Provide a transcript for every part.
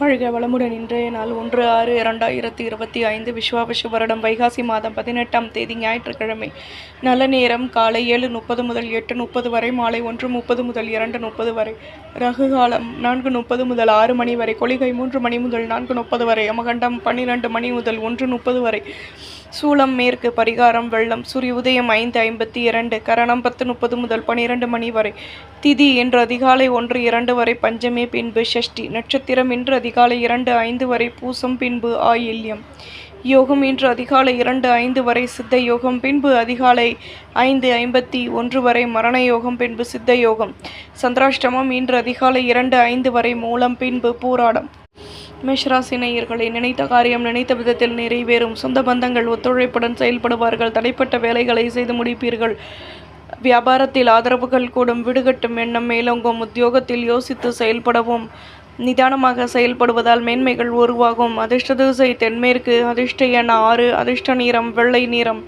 வாழ்க வளமுடன் இன்றைய நாள் ஒன்று ஆறு இரண்டாயிரத்தி இருபத்தி ஐந்து விஸ்வாபிஷ வருடம் வைகாசி மாதம் பதினெட்டாம் தேதி ஞாயிற்றுக்கிழமை. நல்ல நேரம் காலை ஏழு முப்பது முதல் எட்டு முப்பது வரை மாலை ஒன்று முப்பது முதல் இரண்டு முப்பது வரை ரகு காலம் நான்கு முப்பது முதல் ஆறு மணி வரை கொளிகை மூன்று மணி முதல் நான்கு முப்பது வரை யமகண்டம் பன்னிரண்டு மணி முதல் ஒன்று முப்பது வரை. சூலம் மேற்கு பரிகாரம் வெள்ளம் சூரிய உதயம் ஐந்து ஐம்பத்தி இரண்டு கரணம் பத்து முப்பது முதல் பனிரெண்டு மணி வரை. திதி இன்று அதிகாலை ஒன்று இரண்டு வரை பஞ்சமே பின்பு ஷஷ்டி நட்சத்திரம் இன்று அதிகாலை இரண்டு ஐந்து வரை பூசம் பின்பு ஆயில்யம். யோகம் இன்று அதிகாலை இரண்டு ஐந்து வரை சித்த யோகம் பின்பு அதிகாலை ஐந்து ஐம்பத்தி ஒன்று வரை மரண யோகம் பின்பு சித்த யோகம். சந்திராஷ்டமம் இன்று அதிகாலை இரண்டு ஐந்து வரை மூலம் பின்பு பூராடம். மேஷராசி நேயர்களை நினைத்த காரியம் நினைத்த விதத்தில் நிறைவேறும். சொந்த பந்தங்கள் ஒத்துழைப்புடன் செயல்படுவார்கள். தடைப்பட்ட வேலைகளை செய்து முடிப்பீர்கள். வியாபாரத்தில் ஆதரவுகள் கூடும். விடுகட்டும் எண்ணம் மேலோங்கும். உத்தியோகத்தில் யோசித்து செயல்படவும். நிதானமாக செயல்படுவதால் மேன்மைகள் உருவாகும். அதிர்ஷ்ட திசை தென்மேற்கு. அதிர்ஷ்ட எண் ஆறு. அதிர்ஷ்ட நிறம் வெள்ளை நிறம்.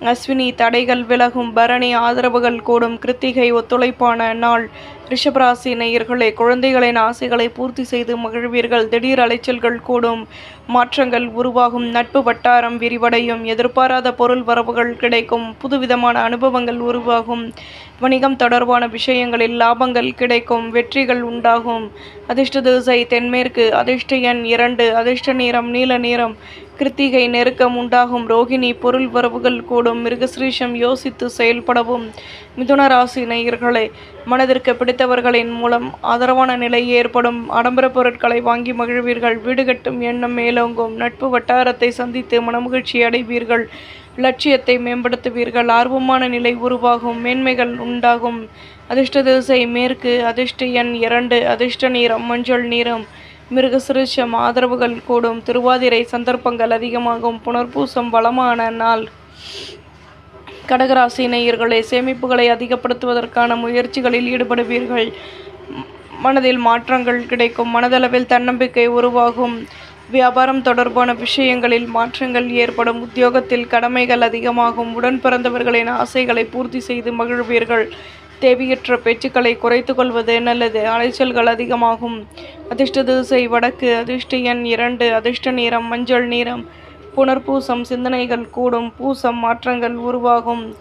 அஸ்வினி தடைகள் விலகும். பரணி ஆதரவுகள் கூடும். கிருத்திகை ஒத்துழைப்பான நாள். ரிஷபராசி நேயர்களே குழந்தைகளின் ஆசைகளை பூர்த்தி செய்து மகிழ்வீர்கள். திடீர் அலைச்சல்கள் கூடும். மாற்றங்கள் உருவாகும். நட்பு வட்டாரம் விரிவடையும். எதிர்பாராத பொருள் வரவுகள் கிடைக்கும். புதுவிதமான அனுபவங்கள் உருவாகும். வணிகம் தொடர்பான விஷயங்களில் லாபங்கள் கிடைக்கும். வெற்றிகள் உண்டாகும். அதிர்ஷ்ட திசை தென்மேற்கு அதிர்ஷ்ட எண் இரண்டு அதிர்ஷ்ட நிறம் நீல நிறம். கிருத்திகை நெருக்கம் உண்டாகும். ரோகிணி பொருள் வரவுகள் கூடும். மிருகஸ்ரீஷம் யோசித்து செயல்படவும். மிதுன ராசி நேயர்களே மனதிற்கு பிடித்தவர்களின் மூலம் ஆதரவான நிலை ஏற்படும் ஆடம்பர பொருட்களை வாங்கி மகிழ்வீர்கள். வீடு கட்டும் எண்ணம் மேலோங்கும். நட்பு வட்டாரத்தை சந்தித்து மனமகிழ்ச்சி அடைவீர்கள். லட்சியத்தை மேம்படுத்துவீர்கள். ஆர்வமான நிலை உருவாகும். மேன்மைகள் உண்டாகும். அதிர்ஷ்ட திசை மேற்கு அதிர்ஷ்ட எண் இரண்டு அதிர்ஷ்ட நீரம் மஞ்சள் நீரம் மிருகசிருஷம் ஆதரவுகள் கூடும். திருவாதிரை சந்தர்ப்பங்கள் அதிகமாகும். புனர்பூசம் வளமான நாள். கடகராசி நேயர்களே சேமிப்புகளை அதிகப்படுத்துவதற்கான முயற்சிகளில் ஈடுபடுவீர்கள். மனதில் மாற்றங்கள் கிடைக்கும். மனதளவில் தன்னம்பிக்கை உருவாகும். வியாபாரம் தொடர்பான விஷயங்களில் மாற்றங்கள் ஏற்படும். உத்தியோகத்தில் கடமைகள் அதிகமாகும். உடன் பிறந்தவர்களின் ஆசைகளை பூர்த்தி செய்து மகிழ்வீர்கள். தேவையற்ற பேச்சுக்களை குறைத்து கொள்வது நல்லது. அலைச்சல்கள் அதிகமாகும். அதிர்ஷ்ட திசை வடக்கு அதிர்ஷ்ட எண் இரண்டு அதிர்ஷ்ட நிறம் மஞ்சள் நிறம். புனர்பூசம் சிந்தனைகள் கூடும் பூசம் மாற்றங்கள் உருவாகும்.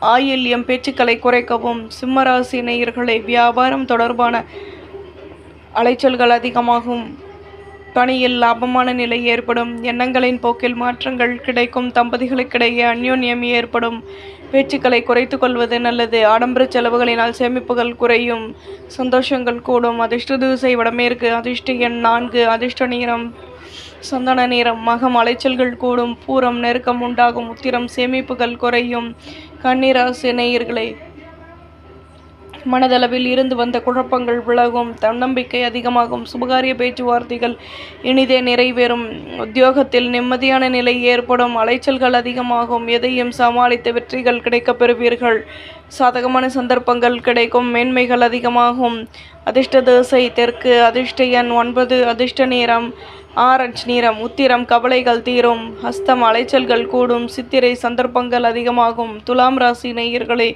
ஆயில்யம் பேச்சுக்களை குறைக்கவும் சிம்மராசி நேயர்களை வியாபாரம் தொடர்பான அலைச்சல்கள் அதிகமாகும். பணியில் லாபமான நிலை ஏற்படும். எண்ணங்களின் போக்கில் மாற்றங்கள் கிடைக்கும். தம்பதிகளுக்கிடையே அந்யோன்யம் ஏற்படும். பேச்சுக்களை குறைத்து கொள்வது நல்லது. ஆடம்பர செலவுகளினால் சேமிப்புகள் குறையும். சந்தோஷங்கள் கூடும். அதிர்ஷ்ட திசை வடமேற்கு அதிர்ஷ்ட எண் நான்கு அதிர்ஷ்ட நிறம் சந்தன நேரம் மகம் அலைச்சல்கள் கூடும் பூரம் நெருக்கம் உண்டாகும் உத்திரம் சேமிப்புகள் குறையும். கன்னிராசி நேயர்களை மனதளவில் இருந்து வந்த குழப்பங்கள் விலகும் தன்னம்பிக்கை அதிகமாகும் சுபகாரிய பேச்சுவார்த்தைகள் இனிதே நிறைவேறும். உத்தியோகத்தில் நிம்மதியான நிலை ஏற்படும் அலைச்சல்கள் அதிகமாகும் எதையும் சமாளித்து வெற்றிகள் கிடைக்கப் பெறுவீர்கள். சாதகமான சந்தர்ப்பங்கள் கிடைக்கும் மேன்மைகள் அதிகமாகும். அதிர்ஷ்ட திசை தெற்கு அதிர்ஷ்ட எண் ஒன்பது அதிர்ஷ்ட நேரம் ஆரஞ்ச் நிறம் உத்திரம் கவலைகள் தீரும் ஹஸ்தம் அலைச்சல்கள் கூடும் சித்திரை சந்தர்ப்பங்கள் அதிகமாகும் துலாம் ராசி நேயர்களே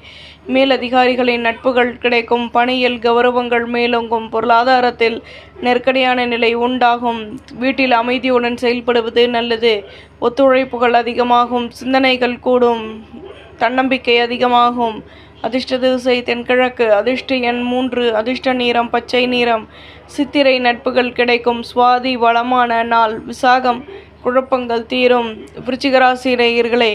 மேலதிகாரிகளின் நட்புகள் கிடைக்கும் பணியில் கௌரவங்கள் மேலோங்கும் பொருளாதாரத்தில் நெருக்கடியான நிலை உண்டாகும் வீட்டில் அமைதியுடன் செயல்படுவது நல்லது ஒத்துழைப்புகள் அதிகமாகும் சிந்தனைகள் கூடும் தன்னம்பிக்கை அதிகமாகும் அதிர்ஷ்ட திசை தென்கிழக்கு அதிர்ஷ்ட எண் மூன்று அதிர்ஷ்ட நீரம் பச்சை நீரம் சித்திரை நட்புகள் கிடைக்கும். சுவாதி வளமான நாள் விசாகம் குழப்பங்கள் தீரும். விருச்சிகராசி நேயர்களே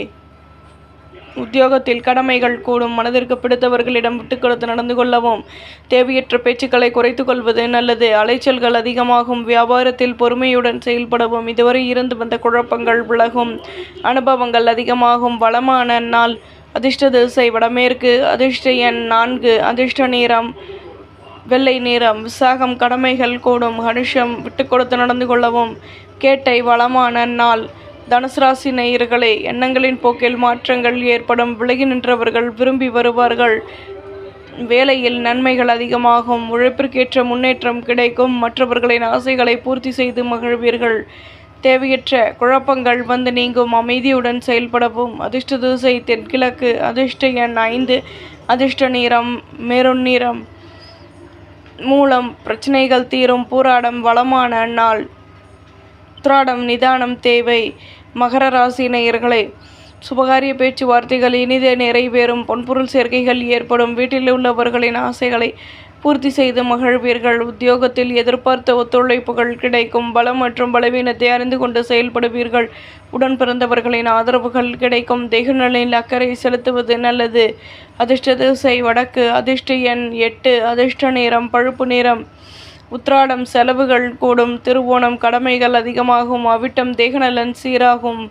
உத்தியோகத்தில் கடமைகள் கூடும். மனதிற்கு பிடித்தவர்களிடம் விட்டு கொடுத்து நடந்து கொள்ளவும் தேவையற்ற பேச்சுக்களை குறைத்து கொள்வது நல்லது. அலைச்சல்கள் அதிகமாகும். வியாபாரத்தில் பொறுமையுடன் செயல்படவும். இதுவரை இருந்து வந்த குழப்பங்கள் விலகும். அனுபவங்கள் அதிகமாகும். வளமான நாள் அதிர்ஷ்ட திசை வடமேற்கு அதிர்ஷ்ட எண் நான்கு அதிர்ஷ்ட நேரம் வெள்ளை நிறம். விசாகம் கடமைகள் கூடும் ஹனுஷம் விட்டு கொடுத்து நடந்து கொள்ளவும் கேட்டை வளமான நாள். தனுசு ராசி நேயர்களே எண்ணங்களின் போக்கில் மாற்றங்கள் ஏற்படும். விலகி நின்றவர்கள் விரும்பி வருவார்கள். வேலையில் நன்மைகள் அதிகமாகும். உழைப்பிற்கேற்ற முன்னேற்றம் கிடைக்கும். மற்றவர்களின் ஆசைகளை பூர்த்தி செய்து மகிழ்வீர்கள். தேவையற்ற குழப்பங்கள் வந்து நீங்கும். அமைதியுடன் செயல்படவும். அதிர்ஷ்ட திசை தென்கிழக்கு. அதிர்ஷ்ட எண் ஐந்து. அதிர்ஷ்ட நிறம் மெருண் நிறம் மூலம் பிரச்சனைகள் தீரும். பூராடம் வளமான நாள். உத்ராடம் நிதானம் தேவை. மகர ராசி நேயர்களே சுபகாரிய பேச்சுவார்த்தைகள் இனிதே நிறைவேறும். பொன்பொருள் சேர்க்கைகள் ஏற்படும். வீட்டில் உள்ளவர்களின் ஆசைகளை பூர்த்தி செய்து மகிழ்வீர்கள் உத்தியோகத்தில் எதிர்பார்த்த ஒத்துழைப்புகள் கிடைக்கும் பலம் மற்றும் பலவீனத்தை அறிந்து கொண்டு செயல்படுவீர்கள். உடன் பிறந்தவர்களின் ஆதரவுகள் கிடைக்கும். தேகநலில் அக்கறை செலுத்துவது நல்லது. அதிர்ஷ்ட திசை வடக்கு அதிர்ஷ்ட எண் எட்டு அதிர்ஷ்ட நேரம் பழுப்பு நேரம் உத்ராடம் செலவுகள் கூடும். திருவோணம் கடமைகள் அதிகமாகும். அவிட்டம் தேகநலன் சீராகும்.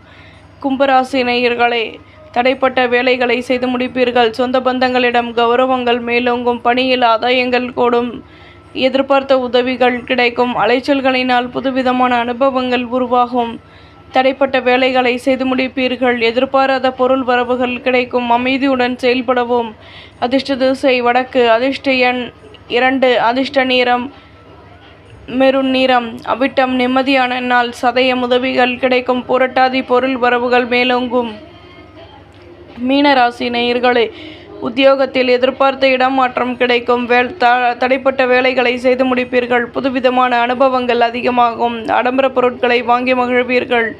கும்பராசி நேயர்களே தடைப்பட்ட வேலைகளை செய்து முடிப்பீர்கள். சொந்த பந்தங்களிடம் கௌரவங்கள் மேலோங்கும் பணியில் ஆதாயங்கள் கூடும். எதிர்பார்த்த உதவிகள் கிடைக்கும். அலைச்சல்களினால் புதுவிதமான அனுபவங்கள் உருவாகும். தடைப்பட்ட வேலைகளை செய்து முடிப்பீர்கள். எதிர்பாராத பொருள் வரவுகள் கிடைக்கும். அமைதியுடன் செயல்படவும். அதிர்ஷ்ட திசை வடக்கு. அதிர்ஷ்ட எண் இரண்டு. அதிர்ஷ்ட நிறம் மெருண் நிறம். அவிட்டம் நிம்மதியான நாள். சதயம் உதவிகள் கிடைக்கும். புரட்டாதி பொருள் வரவுகள் மேலோங்கும். மீனராசி நேயர்களே உத்தியோகத்தில் எதிர்பார்த்த இடம் மாற்றம் கிடைக்கும். வேல் த தடைப்பட்ட வேலைகளை செய்து முடிப்பீர்கள். புதுவிதமான அனுபவங்கள் அதிகமாகும். ஆடம்பர பொருட்களை வாங்கி மகிழ்வீர்கள்.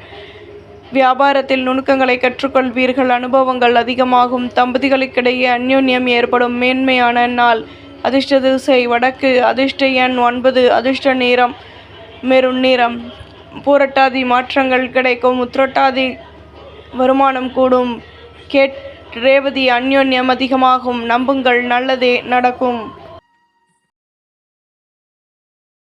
வியாபாரத்தில் நுணுக்கங்களை கற்றுக்கொள்வீர்கள். அனுபவங்கள் அதிகமாகும். தம்பதிகளுக்கிடையே அந்யோன்யம் ஏற்படும். மேன்மையான நாள். அதிர்ஷ்ட திசை வடக்கு. அதிர்ஷ்ட எண் ஒன்பது. அதிர்ஷ்ட நிறம். மெருண் நிறம். பூரட்டாதி மாற்றங்கள் கிடைக்கும். உத்திரட்டாதி வருமானம் கூடும். கேட் ரேவதி அந்யோன்யம் அதிகமாகும். நம்புங்கள் நல்லதே நடக்கும்.